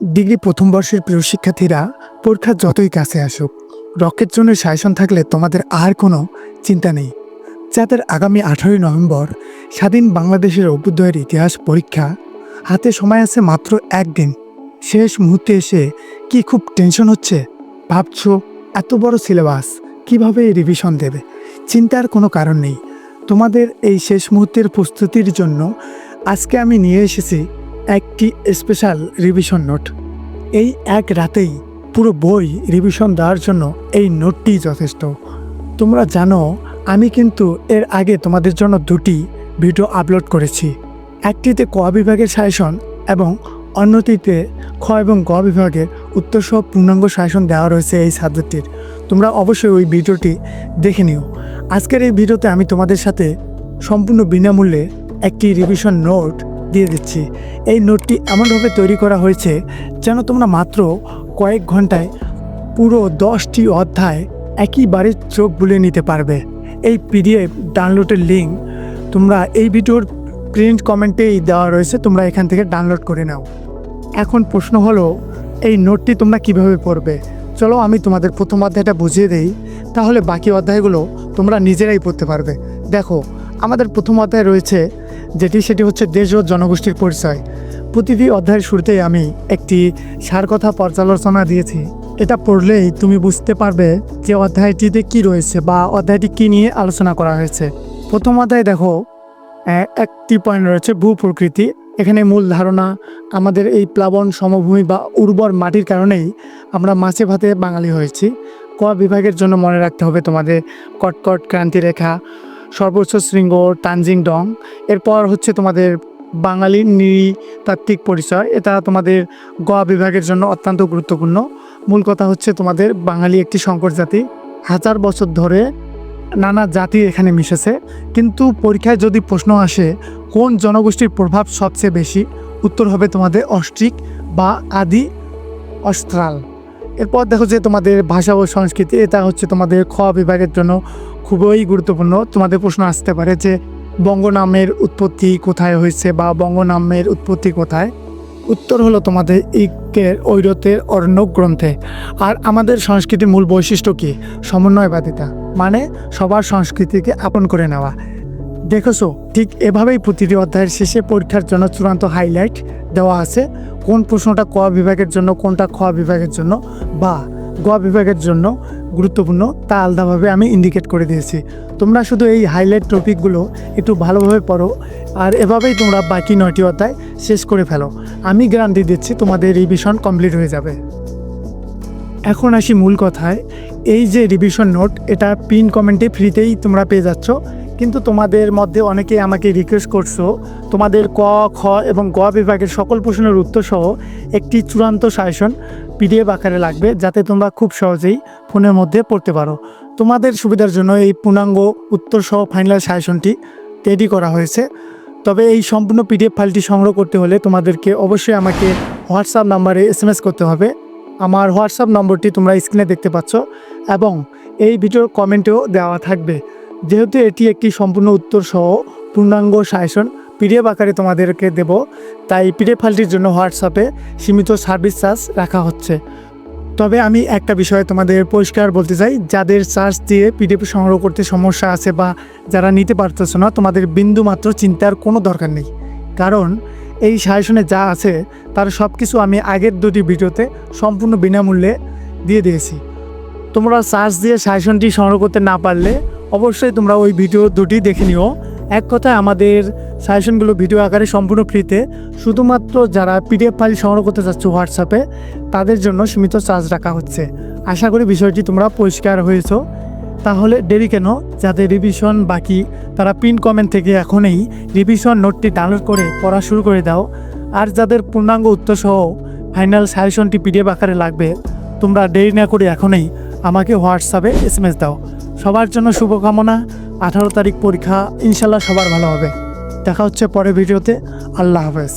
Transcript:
Degree প্রথম বর্ষের প্রিয় শিক্ষার্থীরা পরীক্ষা যতই কাছে আসুক, রকেট জন্য সায়সন থাকলে তোমাদের আর কোনো চিন্তা নেই। যাদের আগামী আঠারোই নভেম্বর স্বাধীন বাংলাদেশের অভ্যুদয়ের ইতিহাস পরীক্ষা, হাতে সময় আছে মাত্র একদিন। শেষ মুহূর্তে এসে কি খুব টেনশন হচ্ছে? ভাবছ, এত বড় সিলেবাস কীভাবে রিভিশন দেবে? চিন্তার কোনো কারণ নেই। তোমাদের এই শেষ মুহূর্তের প্রস্তুতির জন্য আজকে আমি নিয়ে এসেছি একটি স্পেশাল রিভিশন নোট। এই এক রাতেই পুরো বই রিভিশন দেওয়ার জন্য এই নোটটি যথেষ্ট। তোমরা জানো, আমি কিন্তু এর আগে তোমাদের জন্য দুটি ভিডিও আপলোড করেছি। একটিতে ক বিভাগের সাজেশন এবং অন্যটিতে খ এবং গ বিভাগের উত্তরসহ পূর্ণাঙ্গ সাজেশন দেওয়া রয়েছে এই সাবজেক্টটির। তোমরা অবশ্যই ওই ভিডিওটি দেখে নিও। আজকের এই ভিডিওতে আমি তোমাদের সাথে সম্পূর্ণ বিনামূল্যে একটি রিভিশন নোট দিয়ে দিচ্ছি। এই নোটটি এমনভাবে তৈরি করা হয়েছে যেন তোমরা মাত্র কয়েক ঘন্টায় পুরো দশটি অধ্যায় একইবারে চোখ বুলিয়ে নিতে পারবে। এই পিডিএফ ডাউনলোডের লিঙ্ক তোমরা এই ভিডিওর প্রিন্ট কমেন্টেই দেওয়া রয়েছে, তোমরা এখান থেকে ডাউনলোড করে নাও। এখন প্রশ্ন হলো, এই নোটটি তোমরা কীভাবে পড়বে? চলো আমি তোমাদের প্রথম অধ্যায়টা বুঝিয়ে দেই, তাহলে বাকি অধ্যায়গুলো তোমরা নিজেরাই পড়তে পারবে। দেখো, আমাদের প্রথম অধ্যায় রয়েছে যেটি সেটি হচ্ছে দেশ ও জনগোষ্ঠীর পরিচয়। প্রতিটি অধ্যায়ের শুরুতেই আমি একটি সার কথা পর্যালোচনা দিয়েছি। এটা পড়লেই তুমি বুঝতে পারবে যে অধ্যায়টিতে কি রয়েছে বা অধ্যায়টি কি নিয়ে আলোচনা করা হয়েছে। প্রথম অধ্যায় দেখো একটি পয়েন্ট রয়েছে, ভূ প্রকৃতি। এখানে মূল ধারণা, আমাদের এই প্লাবন সমভূমি বা উর্বর মাটির কারণেই আমরা মাছে ভাতে বাঙালি হয়েছি। ক বিভাগের জন্য মনে রাখতে হবে তোমাদের, কটকট ক্রান্তিরেখা সর্বোচ্চ শৃঙ্গ তানজিং ডং এরপর হচ্ছে তোমাদের বাঙালির নৃতাত্ত্বিক পরিচয়। এটা তোমাদের গ বিভাগের জন্য অত্যন্ত গুরুত্বপূর্ণ। মূল কথা হচ্ছে তোমাদের বাঙালি একটি সংকর জাতি। হাজার বছর ধরে নানা জাতি এখানে মিশেছে। কিন্তু পরীক্ষায় যদি প্রশ্ন আসে, কোন জনগোষ্ঠীর প্রভাব সবচেয়ে বেশি? উত্তর হবে তোমাদের অস্ট্রিক বা আদি অস্ট্রাল এরপর দেখো যে তোমাদের ভাষা ও সংস্কৃতি, এটা হচ্ছে তোমাদের খ বিভাগের জন্য খুবই গুরুত্বপূর্ণ। তোমাদের প্রশ্ন আসতে পারে যে বঙ্গ নামের উৎপত্তি কোথায় হয়েছে বা বঙ্গ নামের উৎপত্তি কোথায়? উত্তর হলো তোমাদের ইকের ঐরতের অরণ্যক গ্রন্থে আর আমাদের সংস্কৃতির মূল বৈশিষ্ট্য কী? সমন্বয়বাদিতা মানে সবার সংস্কৃতিকে আপন করে নেওয়া। দেখেছ, ঠিক এভাবেই প্রতিটি অধ্যায়ের শেষে পরীক্ষার জন্য চূড়ান্ত হাইলাইট দেওয়া আছে। কোন প্রশ্নটা ক বিভাগের জন্য, কোনটা খ বিভাগের জন্য বা গ বিভাগের জন্য গুরুত্বপূর্ণ, তা আলাদাভাবে আমি ইন্ডিকেট করে দিয়েছি। তোমরা শুধু এই হাইলাইট টপিকগুলো একটু ভালোভাবে পড়ো, আর এভাবেই তোমরা বাকি নয়টি অধ্যায় শেষ করে ফেলো। আমি গ্যারান্টি দিচ্ছি তোমাদের রিভিশন কমপ্লিট হয়ে যাবে। এখন আসি মূল কথায়। এই যে রিভিশন নোট এটা পিন কমেন্টে ফ্রিতেই তোমরা পেয়ে যাচ্ছ। কিন্তু তোমাদের মধ্যে অনেকেই আমাকে রিকোয়েস্ট করছ, তোমাদের ক, খ এবং গ বিভাগের সকল প্রশ্নের উত্তর সহ একটি চূড়ান্ত সাজেশন পিডিএফ আকারে লাগবে, যাতে তোমরা খুব সহজেই ফোনের মধ্যে পড়তে পারো। তোমাদের সুবিধার জন্য এই পূর্ণাঙ্গ উত্তর সহ ফাইনাল সাজেশনটি রেডি করা হয়েছে। তবে এই সম্পূর্ণ পিডিএফ ফাইলটি সংগ্রহ করতে হলে তোমাদেরকে অবশ্যই আমাকে হোয়াটসঅ্যাপ নাম্বারে এস করতে হবে। আমার হোয়াটসঅ্যাপ নম্বরটি তোমরা স্ক্রিনে দেখতে পাচ্ছ এবং এই ভিডিওর কমেন্টেও দেওয়া থাকবে। যেহেতু এটি একটি সম্পূর্ণ উত্তর সহ পূর্ণাঙ্গ সাজেশন পিডিএফ আকারে তোমাদেরকে দেব। তাই পিডিএফ ফাইলটির জন্য হোয়াটসঅ্যাপে সীমিত সার্ভিস চার্জ রাখা হচ্ছে। তবে আমি একটা বিষয়ে তোমাদের পরিষ্কার বলতে চাই, যাদের চার্জ দিয়ে পিডিএফ সংগ্রহ করতে সমস্যা আছে বা যারা নিতে পারতেছো না, তোমাদের বিন্দু মাত্র চিন্তার কোনো দরকার নেই। কারণ এই সাজেশনে যা আছে, তার সব কিছু আমি আগের দুটি ভিডিওতে সম্পূর্ণ বিনামূল্যে দিয়ে দিয়েছি। তোমরা সার্চ দিয়ে সাজেশনটি সংগ্রহ করতে না পারলে, অবশ্যই তোমরা ওই ভিডিও দুটি দেখে নিও। এক কথায় আমাদের সাজেশনগুলো ভিডিও আকারে সম্পূর্ণ ফ্রিতে। শুধুমাত্র যারা পিডিএফ ফাইল সংগ্রহ করতে চাচ্ছ হোয়াটসঅ্যাপে তাদের জন্য সীমিত চার্জ রাখা হচ্ছে। আশা করি বিষয়টি তোমরা পরিষ্কার হয়েছো। তাহলে দেরি কেন? যাদের রিভিশন বাকি, তারা পিন কমেন্ট থেকে এখনই রিভিশন নোটটি ডাউনলোড করে পড়া শুরু করে দাও। আর যাদের পূর্ণাঙ্গ উত্তর সহ ফাইনাল সাজেশনটি পিডিএফ আকারে লাগবে, তোমরা দেরি না করে এখনই আমাকে হোয়াটসঅ্যাপে এসএমএস দাও। সবার জন্য শুভকামনা। আঠারো তারিখ পরীক্ষা ইনশাল্লাহ সবার ভালো হবে। দেখা হচ্ছে পরের ভিডিওতে। আল্লাহ হাফেজ।